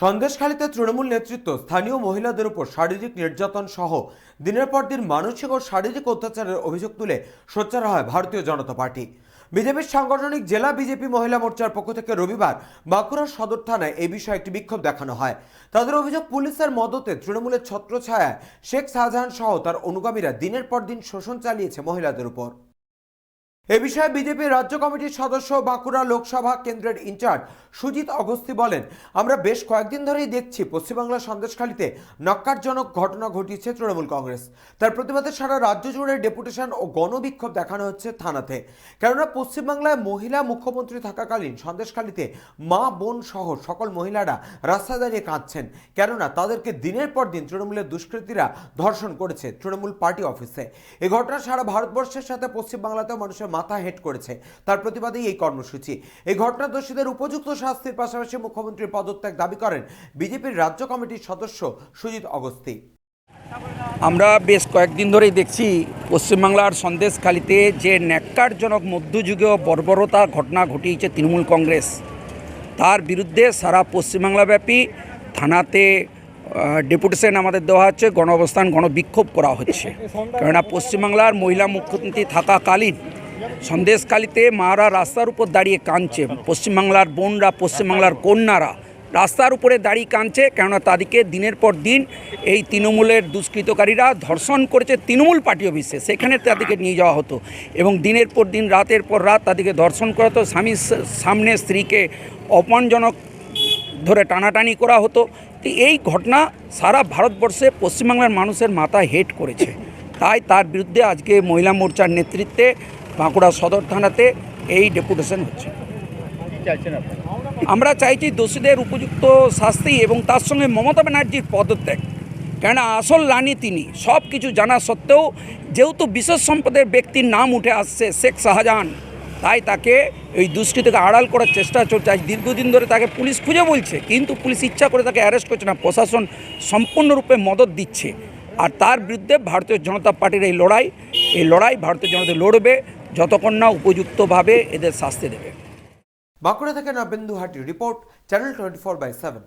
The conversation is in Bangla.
সন্দেশখালীতে তৃণমূল নেতৃত্ব স্থানীয় মহিলাদের উপর শারীরিক নির্যাতন সহ দিনের পর দিন মানসিক ও শারীরিক অত্যাচারের অভিযোগ তুলে সোচ্চার হয় ভারতীয় জনতা পার্টি। বিজেপির সাংগঠনিক জেলা বিজেপি মহিলা মোর্চার পক্ষ থেকে রবিবার বাঁকুড়া সদর থানায় এই বিষয়ে একটি বিক্ষোভ দেখানো হয়। তাদের অভিযোগ, পুলিশের মদতে তৃণমূলের ছত্রছায়ায় শেখ শাহজাহান সহ তার অনুগামীরা দিনের পর দিন শোষণ চালিয়েছে মহিলাদের উপর। এ বিষয়ে বিজেপি রাজ্য কমিটির সদস্য বাঁকুড়া লোকসভা কেন্দ্রের ইনচার্জ সুজিত অগস্তি বলেন, আমরা বেশ কয়েকদিন ধরেই দেখছি পশ্চিমবাংলার সন্দেশখালীতে নক্কারজনক ঘটনা ঘটিয়েছে তৃণমূল কংগ্রেস। তার প্রতিবাদে সারা রাজ্য জুড়ে ডেপুটেশন ও গণবিক্ষোভ দেখানো হচ্ছে থানাতে। কেননা পশ্চিমবাংলায় মহিলা মুখ্যমন্ত্রী থাকাকালীন সন্দেশখালীতে মা, বোন সহ সকল মহিলারা রাস্তায় দাঁড়িয়ে কাঁদছেন। কেননা তাদেরকে দিনের পর দিন তৃণমূলের দুষ্কৃতীরা ধর্ষণ করেছে তৃণমূল পার্টি অফিসে। এই ঘটনা সারা ভারতবর্ষের সাথে পশ্চিমবাংলাতেও মানুষের মাথা হেট করেছে। তার প্রতিবাদেই এই কর্মসূচি। এই ঘটনা দোষীদের উপযুক্ত শাস্তির পাশাপাশি মুখ্যমন্ত্রীর পদত্যাগ দাবি করেন বিজেপির রাজ্য কমিটির সদস্য সুজিত অগস্তি। আমরা বেশ কয়েকদিন ধরেই দেখছি পশ্চিমবাংলার সন্দেশখালিতে যে ন্যাক্কারজনক মধ্যযুগীয় বর্বরতার ঘটনা ঘটিয়েছে তৃণমূল কংগ্রেস। তার বিরুদ্ধে সারা পশ্চিমবাংলাব্যাপী থানাতে ডেপুটেশন আমাদের দেওয়া হচ্ছে গণ অবস্থান গণবিক্ষোভ করা হচ্ছে। কেননা পশ্চিমবাংলার মহিলা মুখ্যমন্ত্রী থাকাকালীন সন্দেশকালীতে মারা রাস্তার উপর দাঁড়িয়ে কাঁদছে। পশ্চিমবাংলার বোনরা, পশ্চিমবাংলার কন্যারা রাস্তার উপরে দাঁড়িয়ে কাঁদছে, কেননা তাদেরকে দিনের পর দিন এই তৃণমূলের দুষ্কৃতকারীরা ধর্ষণ করেছে তৃণমূল পার্টি অফিসে। সেখানে তাদেরকে নিয়ে যাওয়া হতো এবং দিনের পর দিন, রাতের পর রাত তাদেরকে ধর্ষণ করা হতো। স্বামীর সামনে স্ত্রীকে অপমানজনক ধরে টানাটানি করা হতো। তো এই ঘটনা সারা ভারতবর্ষে পশ্চিমবাংলার মানুষের মাথা হেট করেছে। তাই তার বিরুদ্ধে আজকে মহিলা মোর্চার নেতৃত্বে বাঁকুড়া সদর থানাতে এই ডেপুটেশন হচ্ছে। আমরা চাইছি দোষীদের উপযুক্ত শাস্তি এবং তার সঙ্গে মমতা ব্যানার্জির পদত্যাগ। কেননা আসল রানী তিনি, সব কিছু জানা সত্ত্বেও যেহেতু বিশেষ সম্পদের ব্যক্তির নাম উঠে আসছে শেখ শাহজাহান, তাই তাকে এই দুষ্কৃতিকে আড়াল করার চেষ্টা চলছে। আজ দীর্ঘদিন ধরে তাকে পুলিশ খুঁজে বলছে, কিন্তু পুলিশ ইচ্ছা করে তাকে অ্যারেস্ট করছে না, প্রশাসন সম্পূর্ণরূপে মদত দিচ্ছে। আর তার বিরুদ্ধে ভারতীয় জনতা পার্টির এই লড়াই এই লড়াই ভারতীয় জনতা লড়বে। যতক্ষণ না উপযুক্তভাবে এদের শাস্তি দেবে। বাঁকুড়া থেকে Nabendu Hati report channel twenty four by seven